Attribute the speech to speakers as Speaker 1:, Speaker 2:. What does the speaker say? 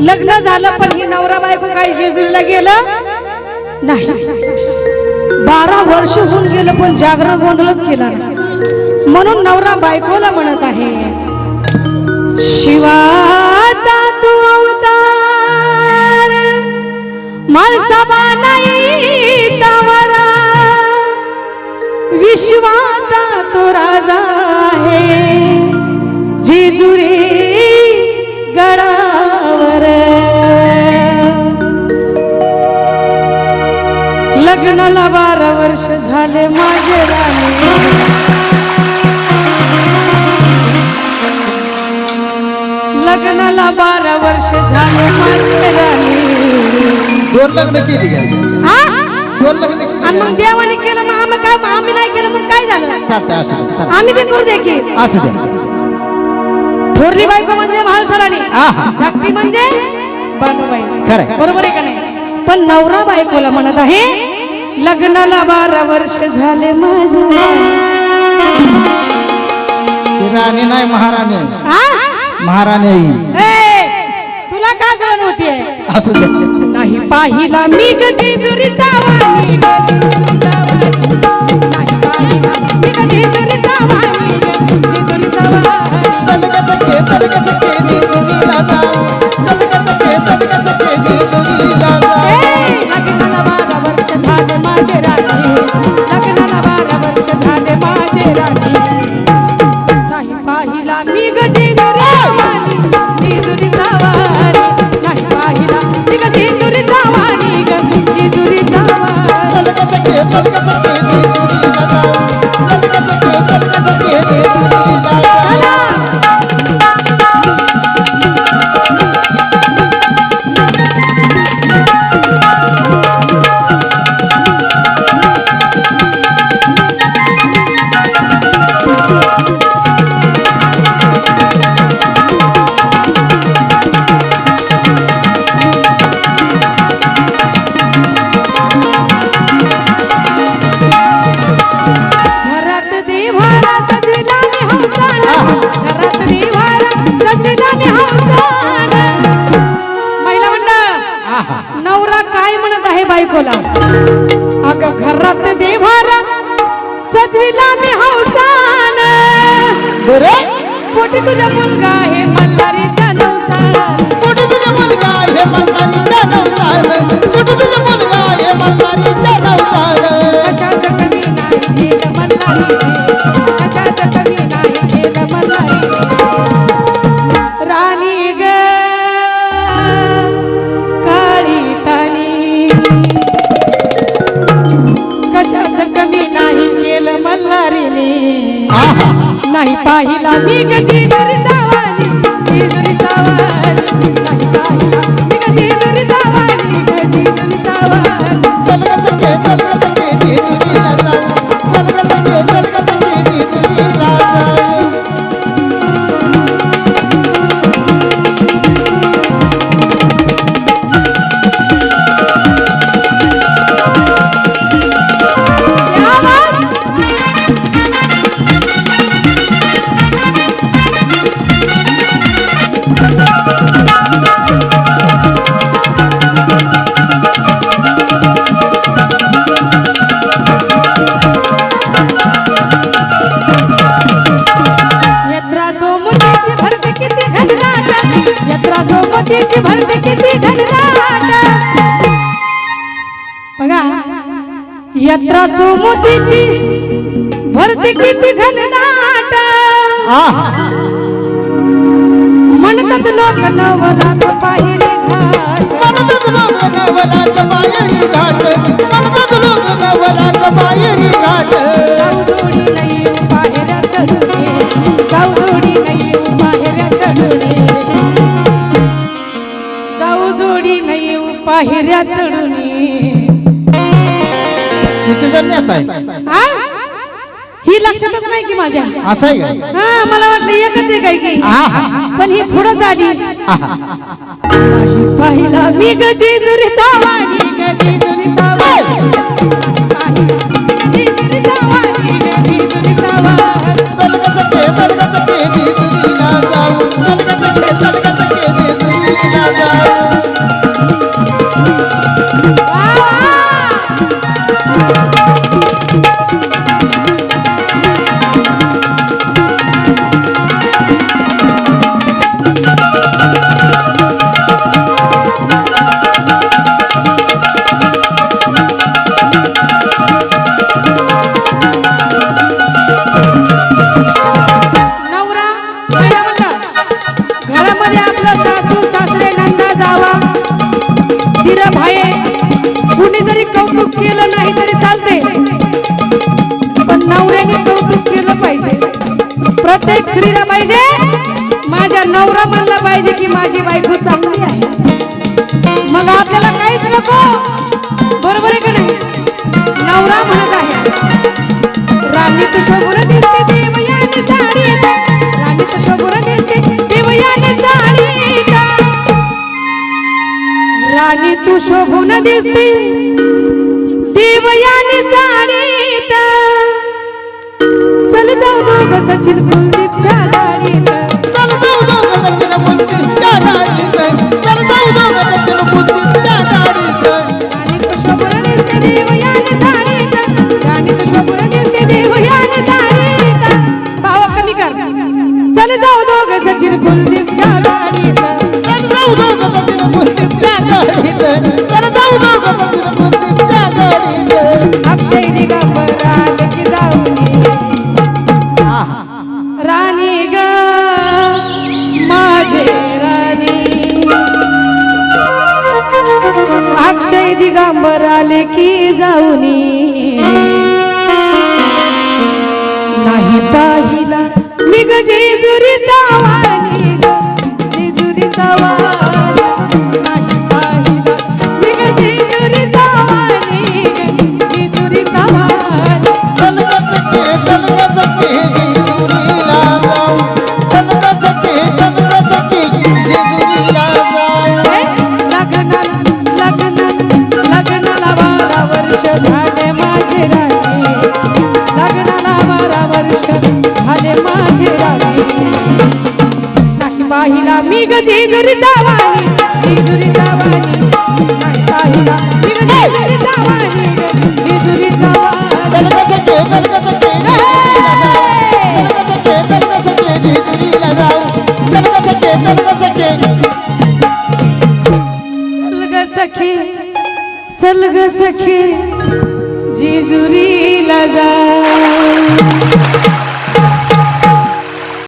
Speaker 1: लग्न झालं पण ही नवरा बायको काही जेजुरीला गेलं नाही. बारा वर्ष होऊन गेलं पण जागरण गोंधळच केला नाही. म्हणून नवरा बायकोला म्हणत आहे शिवाचा तू अवतार माणसाबा नाही तावरा विश्वाचा तो राजा आहे. लग्नाला बारा वर्ष झाले माझे राणी. लग्नाला बारा वर्ष झाले माझे राणी.
Speaker 2: दोन लग्न केली का
Speaker 1: हा?
Speaker 2: दोन लग्न केली
Speaker 1: आणि मग देवाने केलं मग आम्ही काय आम्ही नाही केलं मग काय झालं?
Speaker 2: चालतंय असू दे चालतंय.
Speaker 1: आम्ही बी करू दे की.
Speaker 2: असू द्या
Speaker 1: थोरली बायको म्हणजे महासराणी
Speaker 2: आहा.
Speaker 1: धाकटी म्हणजे बानूबाई
Speaker 2: खरंय.
Speaker 1: बरोबर आहे का नाही? पण नवरा बायकोला म्हणत आहे लग्नाला बारा वर्ष झाले माझे
Speaker 2: राणी नाही महाराणी.
Speaker 1: हा?
Speaker 2: महाराणी
Speaker 1: तुला का जळण होतीये
Speaker 2: असू
Speaker 1: नाही पाहिला मी ग जेजुरीचा वाणी ग जेजुरीचा वाणी. नाही पाहिला मी वाणी माझे राणी लग्नाला बारा वर्ष झाले माझे राणी. नाही पाहिला मी ग जेजुरीचा नाही पाहिला मी ग जेजुरीचा वाणी ग
Speaker 2: रे.
Speaker 1: पोटी तुझा मुलगा आहे? पाहिला मी ग जावानी जेजुरी जावानी नाही पाहिला मी जावानी जावानी. सोमतीची भरते किती घनराट बघा यत्रा सोमतीची भरते किती
Speaker 2: आहा.
Speaker 1: म्हणतात लोक नवरात घाट.
Speaker 2: मनतच लोक नवलाच बाहेरी घाट. मनतच लोक बाहेरी घाट.
Speaker 1: पाहिऱ्या चढणे
Speaker 2: किती जण येत आहे
Speaker 1: हा? ही लक्षातच नाही की माझ्या
Speaker 2: असं आहे का?
Speaker 1: हा मला वाटलं एकच आहे काय की
Speaker 2: आहा.
Speaker 1: पण ही पुढे झाली
Speaker 2: आहा.
Speaker 1: पाहिला मी ग जेजुरीचा वाणी ग जेजुरीचा वाणी Bye. प्रत्येक स्त्रीला पाहिजे. माझ्या नवरा म्हणला पाहिजे की माझी बायको चांगली आहे. मग आपल्याला काहीच नको. बरोबर आहे का नाही? नवरा म्हणत आहे. राणी तू शोभून दिसते देवयानी साडीत राणी तू शोभून दिसते देवयानी साडीत राणी तू शोभून दिसते देवया सचिन कुलदीपच्या गाडीत
Speaker 2: चल जाऊ दोघं सचिन बुद्धीच्या गाडीत चल जाऊ दोघं सचिन बुद्धीच्या गाडीत
Speaker 1: राणी तू शोभून दिसते देवयानी साडीत राणी तू शोभून दिसते देवयानी साडीत भावा कमी कर. चल जाऊ दोघ सचिन कुलदीपच्या गाडीत
Speaker 2: चल जाऊ दोघं बुद्धीच्या गाडीत
Speaker 1: दिगंबर आले की जाऊनी. ग
Speaker 2: सखे चल ग सखे जेजुरीला जाऊ चल ग सखे. चल ग सखे. चल ग
Speaker 1: जा.